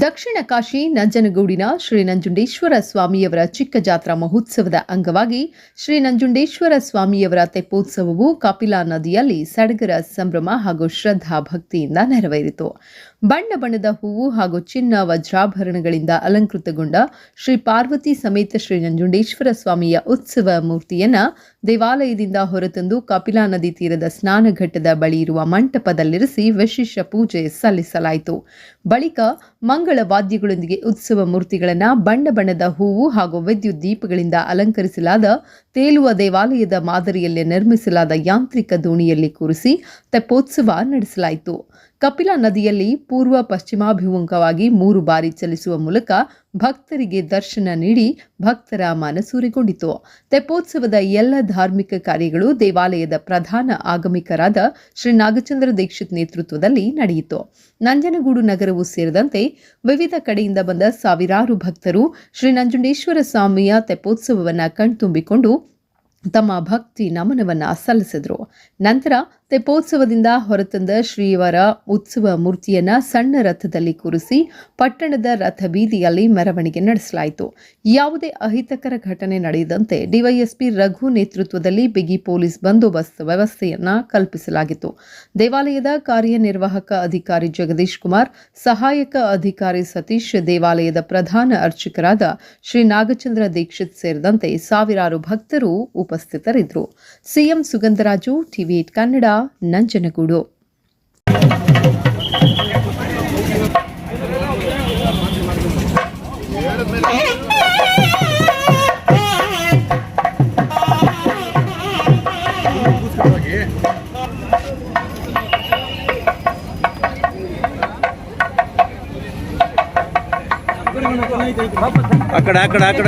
ದಕ್ಷಿಣ ಕಾಶಿ ನಂಜನಗೂಡಿನ ಶ್ರೀ ನಂಜುಂಡೇಶ್ವರ ಸ್ವಾಮಿಯವರ ಚಿಕ್ಕ ಜಾತ್ರಾ ಮಹೋತ್ಸವದ ಅಂಗವಾಗಿ ಶ್ರೀ ನಂಜುಂಡೇಶ್ವರ ಸ್ವಾಮಿಯವರ ತೆಪ್ಪೋತ್ಸವವು ಕಪಿಲಾ ನದಿಯಲ್ಲಿ ಸಡಗರ ಸಂಭ್ರಮ ಹಾಗೂ ಶ್ರದ್ಧಾ ಭಕ್ತಿಯಿಂದ ನೆರವೇರಿತು. ಬಣ್ಣ ಬಣ್ಣದ ಹೂವು ಹಾಗೂ ಚಿನ್ನ ವಜ್ರಾಭರಣಗಳಿಂದ ಅಲಂಕೃತಗೊಂಡ ಶ್ರೀ ಪಾರ್ವತಿ ಸಮೇತ ಶ್ರೀ ನಂಜುಂಡೇಶ್ವರ ಸ್ವಾಮಿಯ ಉತ್ಸವ ಮೂರ್ತಿಯನ್ನು ದೇವಾಲಯದಿಂದ ಹೊರತಂದು ಕಪಿಲಾ ನದಿ ತೀರದ ಸ್ನಾನಘಟ್ಟದ ಬಳಿ ಇರುವ ಮಂಟಪದಲ್ಲಿರಿಸಿ ವಿಶೇಷ ಪೂಜೆ ಸಲ್ಲಿಸಲಾಯಿತು. ಬಳಿಕ ಮಂಗಳ ವಾದ್ಯಗಳೊಂದಿಗೆ ಉತ್ಸವ ಮೂರ್ತಿಗಳನ್ನು ಬಣ್ಣ ಬಣ್ಣದ ಹೂವು ಹಾಗೂ ವಿದ್ಯುತ್ ದೀಪಗಳಿಂದ ಅಲಂಕರಿಸಲಾದ ತೇಲುವ ದೇವಾಲಯದ ಮಾದರಿಯಲ್ಲಿ ನಿರ್ಮಿಸಲಾದ ಯಾಂತ್ರಿಕ ದೋಣಿಯಲ್ಲಿ ಕೂರಿಸಿ ತೆಪ್ಪೋತ್ಸವ ನಡೆಸಲಾಯಿತು. ಕಪಿಲಾ ನದಿಯಲ್ಲಿ ಪೂರ್ವ ಪಶ್ಚಿಮಾಭಿಮುಖವಾಗಿ ಮೂರು ಬಾರಿ ಚಲಿಸುವ ಮೂಲಕ ಭಕ್ತರಿಗೆ ದರ್ಶನ ನೀಡಿ ಭಕ್ತರ ಮನಸೂರೆಗೊಂಡಿತು. ತೆಪ್ಪೋತ್ಸವದ ಎಲ್ಲ ಧಾರ್ಮಿಕ ಕಾರ್ಯಗಳು ದೇವಾಲಯದ ಪ್ರಧಾನ ಆಗಮಿಕರಾದ ಶ್ರೀ ನಾಗಚಂದ್ರ ದೀಕ್ಷಿತ್ ನೇತೃತ್ವದಲ್ಲಿ ನಡೆಯಿತು. ನಂಜನಗೂಡು ನಗರವು ಸೇರಿದಂತೆ ವಿವಿಧ ಕಡೆಯಿಂದ ಬಂದ ಸಾವಿರಾರು ಭಕ್ತರು ಶ್ರೀ ನಂಜುಂಡೇಶ್ವರ ಸ್ವಾಮಿಯ ತೆಪ್ಪೋತ್ಸವವನ್ನು ಕಣ್ತುಂಬಿಕೊಂಡು ತಮ್ಮ ಭಕ್ತಿ ನಮನವನ್ನು ಸಲ್ಲಿಸಿದರು. ನಂತರ ತೆಪ್ಪೋತ್ಸವದಿಂದ ಹೊರತಂದ ಶ್ರೀವರ ಉತ್ಸವ ಮೂರ್ತಿಯನ್ನ ಸಣ್ಣ ರಥದಲ್ಲಿ ಕೂರಿಸಿ ಪಟ್ಟಣದ ರಥ ಬೀದಿಯಲ್ಲಿ ಮೆರವಣಿಗೆ ನಡೆಸಲಾಯಿತು. ಯಾವುದೇ ಅಹಿತಕರ ಘಟನೆ ನಡೆಯದಂತೆ ಡಿವೈಎಸ್ಪಿ ರಘು ನೇತೃತ್ವದಲ್ಲಿ ಬಿಗಿ ಪೊಲೀಸ್ ಬಂದೋಬಸ್ತ್ ವ್ಯವಸ್ಥೆಯನ್ನ ಕಲ್ಪಿಸಲಾಗಿತ್ತು. ದೇವಾಲಯದ ಕಾರ್ಯನಿರ್ವಾಹಕ ಅಧಿಕಾರಿ ಜಗದೀಶ್ ಕುಮಾರ್, ಸಹಾಯಕ ಅಧಿಕಾರಿ ಸತೀಶ್, ದೇವಾಲಯದ ಪ್ರಧಾನ ಅರ್ಚಕರಾದ ಶ್ರೀ ನಾಗಚಂದ್ರ ದೀಕ್ಷಿತ್ ಸೇರಿದಂತೆ ಸಾವಿರಾರು ಭಕ್ತರು ಉಪಸ್ಥಿತರಿದ್ದರು. ಸಿಎಂ ಸುಗಂಧರಾಜು ಟಿವಿ ಕನ್ನಡ ನಂಜನಗೂಡು అక్కడ అక్కడ అక్కడ